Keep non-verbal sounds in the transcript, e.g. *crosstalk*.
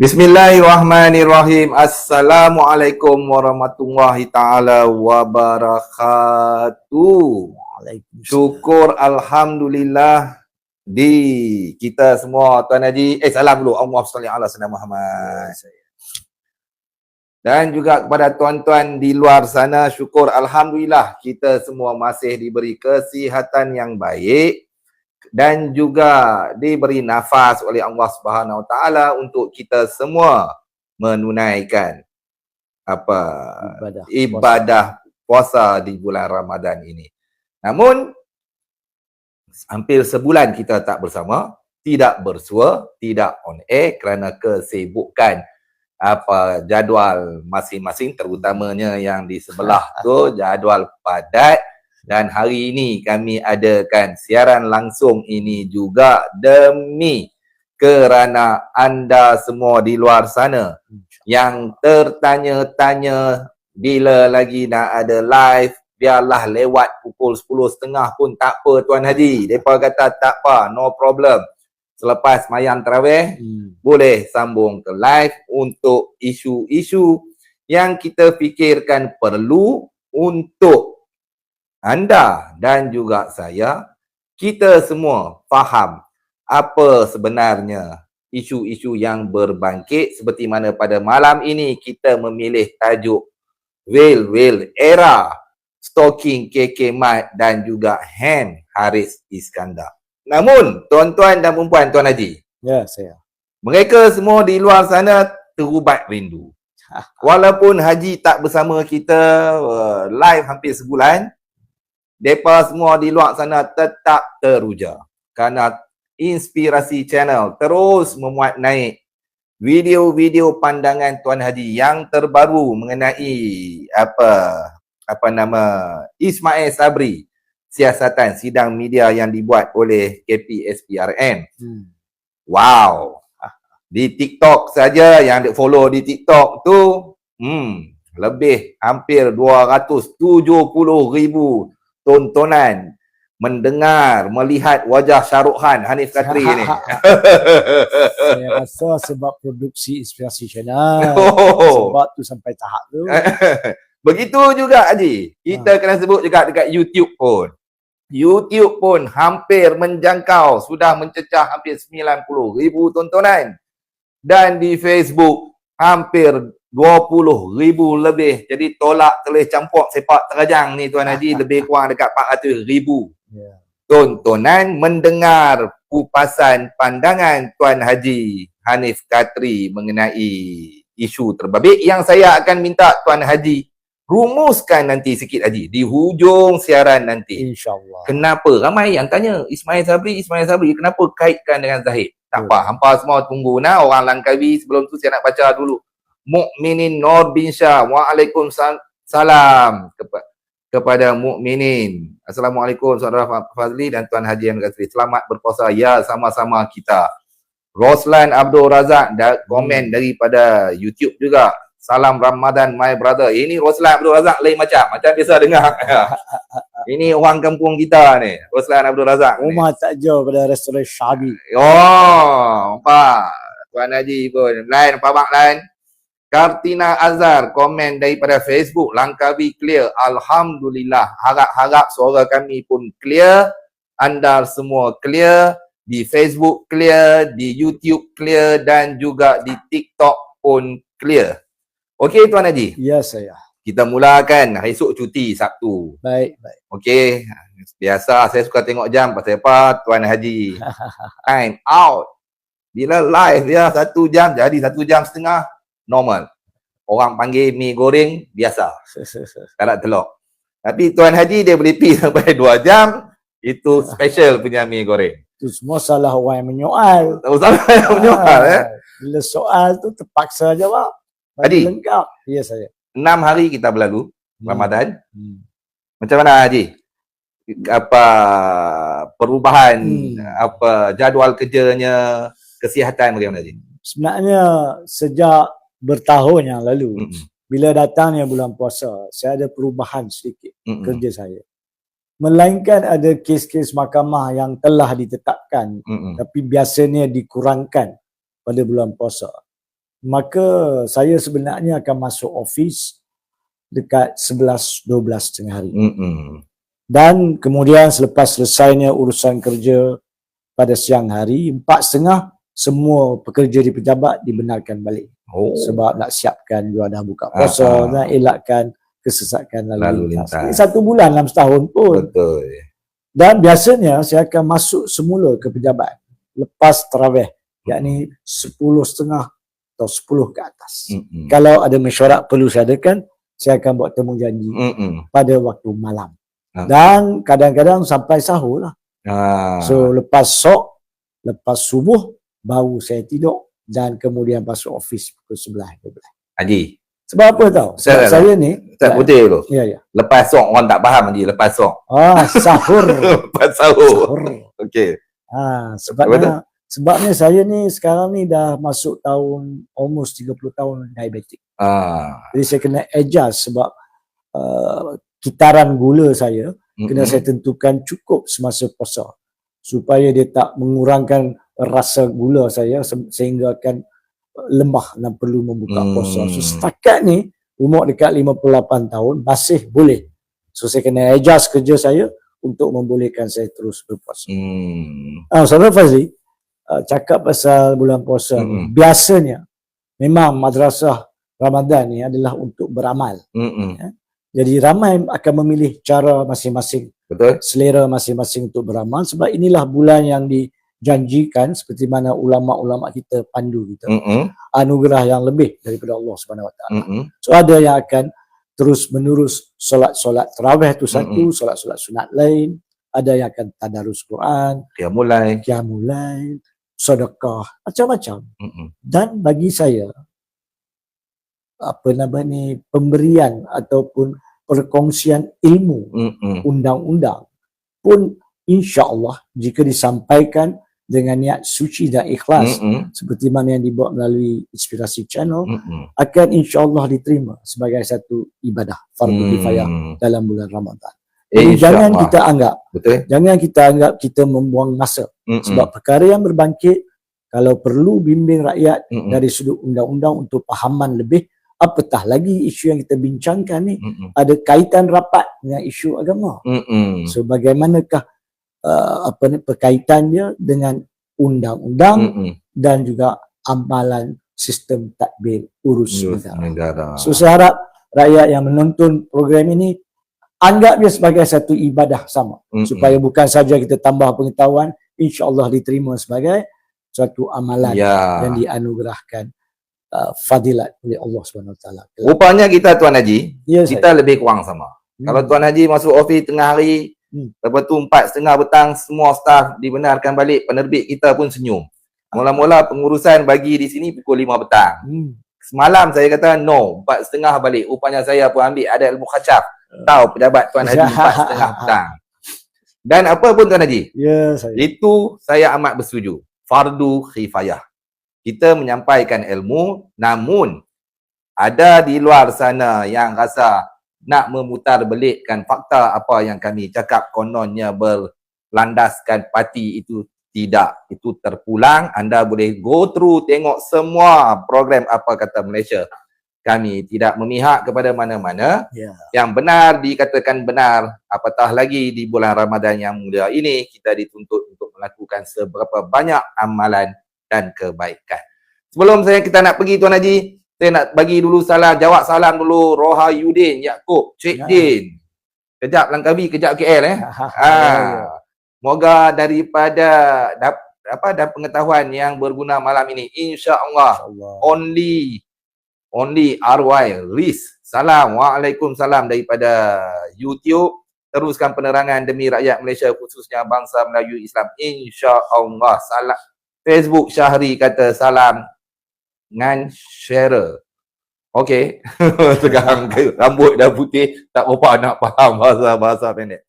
Bismillahirrahmanirrahim. Assalamualaikum warahmatullahi taala wabarakatuh. Syukur alhamdulillah di kita semua Tuan Haji. Eh salam dulu. Allah salli ala sayyidina Muhammad. Dan juga kepada tuan-tuan di luar sana syukur alhamdulillah kita semua masih diberi kesihatan yang baik dan juga diberi nafas oleh Allah Subhanahu Wa Taala untuk kita semua menunaikan apa Ibadah ibadah puasa di bulan Ramadan ini. Namun hampir sebulan kita tak bersama, tidak bersua, tidak on air kerana kesibukan apa jadual masing-masing terutamanya yang di sebelah tu *laughs* jadual padat dan hari ini kami adakan siaran langsung ini juga demi kerana anda semua di luar sana yang tertanya-tanya bila lagi nak ada live biarlah lewat pukul 10.30 pun tak apa Tuan Haji. Mereka kata tak apa, no problem. Selepas mayang terawih, Hmm. boleh sambung ke live untuk isu-isu yang kita fikirkan perlu untuk anda dan juga saya, kita semua faham apa sebenarnya isu-isu yang berbangkit seperti mana pada malam ini kita memilih tajuk Will Will Era Stalking KK Mat dan juga Hand Haris Iskandar. Namun, tuan-tuan dan perempuan Tuan Haji, Ya, saya. mereka semua di luar sana terubat rindu. Walaupun Haji tak bersama kita uh, live hampir sebulan, mereka semua di luar sana tetap teruja. Kerana Inspirasi Channel terus memuat naik video-video pandangan Tuan Haji yang terbaru mengenai apa apa nama Ismail Sabri siasatan sidang media yang dibuat oleh KPSPRN. Hmm. Wow. Di TikTok saja yang di follow di TikTok tu hmm lebih hampir 270 ribu tontonan mendengar melihat wajah Shahrukh Khan Hanif Katri ni. *laughs* saya rasa sebab produksi Inspirasi Channel. *laughs* Oh. Sebab tu sampai tahap tu. *laughs* Begitu juga Haji. Kita kena sebut juga dekat YouTube pun. YouTube pun hampir menjangkau sudah mencecah hampir 90 ribu tontonan. Dan di Facebook hampir 20 ribu lebih. Jadi tolak tulis campur sepak terajang ni Tuan Haji *laughs* lebih kurang dekat 400 ribu Ya. tontonan mendengar kupasan pandangan Tuan Haji Hanif Katri mengenai isu terbabit yang saya akan minta Tuan Haji rumuskan nanti sikit Haji di hujung siaran nanti. InsyaAllah. Kenapa? Ramai yang tanya Ismail Sabri, Ismail Sabri kenapa kaitkan dengan Zahid? Tak Betul. apa, hampa semua tunggu nah orang Langkawi sebelum tu saya nak baca dulu. Mukminin Nur bin Syah. Waalaikumsalam kepada kepada mukminin. Assalamualaikum saudara Fa- Fazli dan Tuan Haji Yang Kasri. Selamat berpuasa. Ya, sama-sama kita. Roslan Abdul Razak da, komen daripada YouTube juga. Salam Ramadan my brother. Ini Roslan Abdul Razak lain macam. Macam biasa dengar. *laughs* Ini orang kampung kita ni. Roslan Abdul Razak. Rumah tak jauh pada restoran Syabi. Oh, apa? Tuan Haji pun. Lain, apa abang lain? Kartina Azhar komen daripada Facebook. Langkawi clear. Alhamdulillah. Harap-harap suara kami pun clear. Anda semua clear. Di Facebook clear di YouTube clear dan juga di TikTok pun clear. Okey Tuan Haji? Ya, saya. kita mulakan esok cuti Sabtu. Baik, baik. Okey. Biasa saya suka tengok jam. Pasal apa Tuan Haji? *laughs* Time out. Bila live dia satu jam jadi satu jam setengah normal. Orang panggil mi goreng biasa, *laughs* tak nak telur. Tapi Tuan Haji dia boleh pergi *laughs* sampai dua jam, itu special punya mi goreng. Itu semua salah orang yang menyoal. Tak usah yang menyoal eh. Ah, Bila soal tu terpaksa jawab. Haji. Lengkap. Ya, saya. Enam hari kita berlalu Hmm. Ramadan. Hmm. Macam mana Haji? Apa perubahan Hmm. apa jadual kerjanya, kesihatan bagaimana Haji? Sebenarnya sejak bertahun yang lalu, Mm-mm. bila datangnya bulan puasa, saya ada perubahan sedikit Mm-mm. kerja saya. Melainkan ada kes-kes mahkamah yang telah ditetapkan Mm-mm. tapi biasanya dikurangkan pada bulan puasa. maka saya sebenarnya akan masuk office dekat 11 12 tengah hari. Mm-mm. Dan kemudian selepas selesainya urusan kerja pada siang hari, empat setengah semua pekerja di pejabat dibenarkan balik. Oh. Sebab nak siapkan juga dah buka Ah, puasa ah. dan elakkan kesesakan lalu, Lalu lintas. lintas. Satu bulan dalam setahun pun. Betul. Dan biasanya saya akan masuk semula ke pejabat lepas tarawih, yakni 10 setengah atau 10 ke atas. Mm-mm. Kalau ada mesyuarat perlu saya adakan, saya akan buat temu janji Mm-mm. pada waktu malam. Ah. Dan kadang-kadang sampai sahur lah. Ah. So lepas sok, lepas subuh, baru saya tidur dan kemudian masuk office pukul 11. 12. Haji, Sebab apa tahu? Sebab Saya- saya ni, tak putih dulu. ya ya. Lepas sok orang tak faham Haji, lepas sok. Ah, *laughs* sahur. lepas sahur. sahur. Okey. Ah, sebabnya sebabnya saya ni sekarang ni dah masuk tahun almost 30 tahun diabetik. Ah. Jadi saya kena adjust sebab uh, kitaran gula saya kena Mm-mm. saya tentukan cukup semasa puasa supaya dia tak mengurangkan rasa gula saya se- sehingga akan uh, lemah dan perlu membuka Hmm. puasa. So setakat ni umur dekat 58 tahun masih boleh. So saya kena adjust kerja saya untuk membolehkan saya terus berpuasa. Hmm. Ah, Saudara Fazli, uh, cakap pasal bulan puasa Mm-mm. biasanya memang madrasah Ramadan ni adalah untuk beramal. Mm-mm. Jadi ramai akan memilih cara masing-masing, Betul? selera masing-masing untuk beramal sebab inilah bulan yang dijanjikan seperti mana ulama-ulama kita pandu kita Mm-mm. anugerah yang lebih daripada Allah Subhanahu Wa Taala. So ada yang akan terus menerus solat-solat tarawih tu satu, solat-solat sunat lain, ada yang akan tadarus Quran, Dia mulai. qiyamul lail, sedekah, macam-macam. Mm-mm. Dan bagi saya apa nama ni pemberian ataupun perkongsian ilmu Mm-mm. undang-undang pun insya-Allah jika disampaikan dengan niat suci dan ikhlas Mm-mm. seperti mana yang dibuat melalui inspirasi channel Mm-mm. akan insya-Allah diterima sebagai satu ibadah fardu kifayah Hmm. dalam bulan Ramadan. InsyaAllah. jangan kita anggap Betul? jangan kita anggap kita membuang masa Mm-mm. sebab perkara yang berbangkit kalau perlu bimbing rakyat Mm-mm. dari sudut undang-undang untuk pahaman lebih apatah lagi isu yang kita bincangkan ni Mm-mm. ada kaitan rapat dengan isu agama. Mm-mm. So bagaimanakah uh, apa ni perkaitan dia dengan undang-undang Mm-mm. dan juga amalan sistem tadbir urus negara. negara. So saya harap rakyat yang menonton program ini anggap dia sebagai satu ibadah sama Mm-mm. supaya bukan saja kita tambah pengetahuan insya-Allah diterima sebagai suatu amalan ya. yang dianugerahkan uh, fadilat oleh Allah Subhanahu Wa Taala. Rupanya kita Tuan Haji, Ya saya. kita lebih kurang sama. Hmm. Kalau Tuan Haji masuk ofis tengah hari, Hmm. lepas tu empat setengah petang, semua staf dibenarkan balik, penerbit kita pun senyum. Mula-mula pengurusan bagi di sini pukul lima petang. Hmm. Semalam saya kata no, empat setengah balik. Rupanya saya pun ambil ada ilmu khacaf. Tahu pejabat Tuan Haji *laughs* empat setengah petang. Dan apa pun Tuan Haji, Ya saya. itu saya amat bersetuju. Fardu khifayah. Kita menyampaikan ilmu namun ada di luar sana yang rasa nak memutar belikkan fakta apa yang kami cakap kononnya berlandaskan parti itu? Tidak. Itu terpulang. Anda boleh go through tengok semua program apa kata Malaysia. Kami tidak memihak kepada mana-mana. Ya. yang benar dikatakan benar apatah lagi di bulan Ramadan yang mulia ini kita dituntut untuk melakukan seberapa banyak amalan dan kebaikan. Sebelum saya kita nak pergi Tuan Haji, saya nak bagi dulu salam, jawab salam dulu Roha Yudin Yaakob, Cik Ya. Din. Kejap Langkawi, kejap KL eh. Ah. Moga daripada dap, apa dan pengetahuan yang berguna malam ini insya-Allah InsyaAllah. only only RY Riz. Salam. Waalaikumsalam daripada YouTube. Teruskan penerangan demi rakyat Malaysia khususnya bangsa Melayu Islam. Insya-Allah. Salam. Facebook Syahri kata salam ngan share. Okey. *laughs* Sekarang rambut dah putih tak apa nak faham bahasa-bahasa pendek.